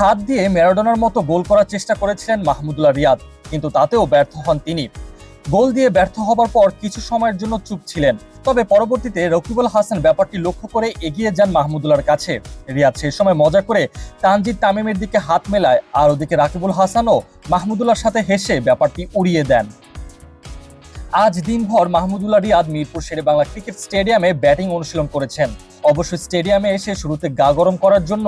হাত দিয়ে ম্যারাডোনার মতো গোল করার চেষ্টা করেছিলেন মাহমুদুল্লাহ রিয়াদ, কিন্তু তাতেও ব্যর্থ হন তিনি। গোল দিয়ে ব্যর্থ হবার পর কিছু সময়ের জন্য চুপ ছিলেন, তবে পরবর্তীতে রকিবুল হাসান ব্যাপারটি লক্ষ্য করে এগিয়ে যান মাহমুদুল্লাহর কাছে। রিয়াদ সেই সময় মজা করে তানজিদ তামিমের দিকে হাত মেলায়, আর ওদিকে রাকিবুল হাসানও মাহমুদুল্লাহর সাথে হেসে ব্যাপারটি উড়িয়ে দেন। আজ দিনভর মাহমুদুল্লাহ রিয়াদ মিরপুর শেরে বাংলা ক্রিকেট স্টেডিয়ামে ব্যাটিং অনুশীলন করেছেন। অবশ্যই স্টেডিয়ামে এসে শুরুতে গা গরম করার জন্য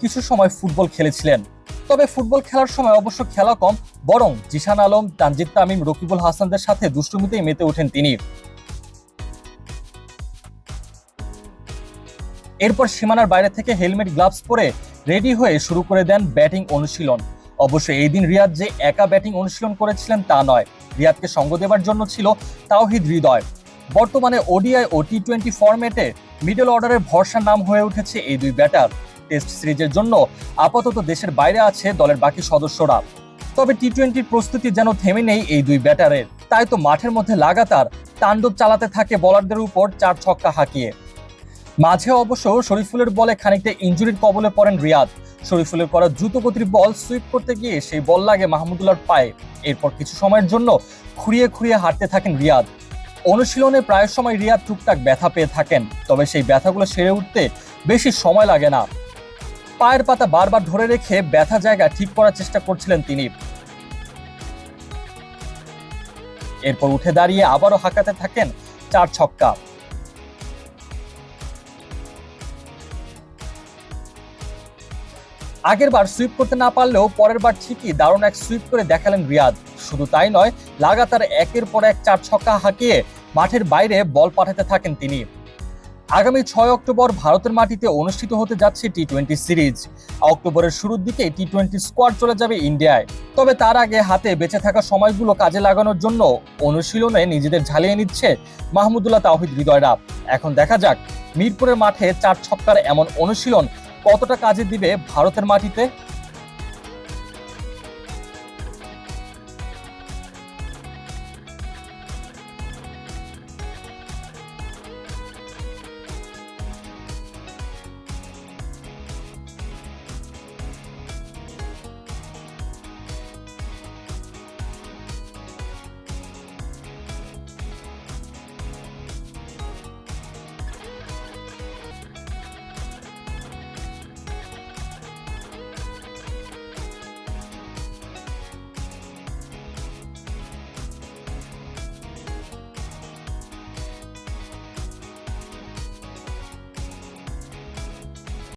কিছু সময় ফুটবল খেলেছিলেন। তবে ফুটবল খেলার সময় অবশ্য খেলা কম, বরং জিশান আলম, তানজিদ তামিম, রকিবুল হাসানদের সাথে দুষ্টুমিতেই মেতে ওঠেন তিনি। এরপর সীমানার বাইরে থেকে হেলমেট, গ্লাভস পরে রেডি হয়ে শুরু করে দেন ব্যাটিং অনুশীলন। অবশ্য এই দিন রিয়াদ যে একা ব্যাটিং অনুশীলন করেছিলেন তা নয়। রিয়াদকে সঙ্গ দেওয়ার জন্য ছিল তাওহিদ হৃদয়। বর্তমানে ওডিআই ও টি টোয়েন্টি ফরম্যাটে মিডল অর্ডারের ভরসার নাম হয়ে উঠেছে এই দুই ব্যাটার। টেস্ট সিরিজের জন্য আপাতত দেশের বাইরে আছে দলের বাকি সদস্যরা। তবে টি টোয়েন্টির প্রস্তুতি যেন থেমে নেই এই দুই ব্যাটারের। তাই তো মাঠের মধ্যে লাগাতার তাণ্ডব চালাতে থাকে বলারদের উপর চার ছক্কা হাঁকিয়ে। মাঝে অবশ্য শরীফুলের বলে খানিকটা ইঞ্জুরির কবলে পড়েন রিয়াদ। শরীফুলের করা দ্রুতগতির বল সুইপ করতে গিয়ে সেই বল লাগে মাহমুদুল্লাহর পায়ে। এরপর কিছু সময়ের জন্য খুঁড়িয়ে খুঁড়িয়ে হাঁটতে থাকেন রিয়াদ। অনুশীলনে প্রায় সময় রিয়াদ টুকটাক ব্যথা পেয়ে থাকেন, তবে সেই ব্যথাগুলো সেরে উঠতে বেশি সময় লাগে না। পায়ের পাতা বারবার ধরে রেখে ব্যথা জায়গা ঠিক করার চেষ্টা করছিলেন তিনি। এরপর উঠে দাঁড়িয়ে আবারও হাঁকাতে থাকেন চার ছক্কা। আগের বার সুইপ করতে না পারলেও পরের বার ঠিকই দারুণ এক সুইপ করে দেখালেন রিয়াদ। শুধু তাই নয়, লাগাতার একের পর এক চার ছক্কা হাঁকিয়ে মাঠের বাইরে বল পাঠাতে থাকেন তিনি। আগামী ছয় অক্টোবর ভারতের মাটিতে অনুষ্ঠিত হতে যাচ্ছে টি টোয়েন্টি সিরিজ। অক্টোবরের শুরুর দিকে টি টোয়েন্টি স্কোয়াড চলে যাবে ইন্ডিয়ায়। তবে তার আগে হাতে বেঁচে থাকা সময়গুলো কাজে লাগানোর জন্য অনুশীলনে নিজেদের ঝালিয়ে নিচ্ছে মাহমুদুল্লাহ তাওহিদ হৃদয়রা এখন দেখা যাক মিরপুরের মাঠে চার ছক্কার এমন অনুশীলন কতটা কাজে দিবে ভারতের মাটিতে।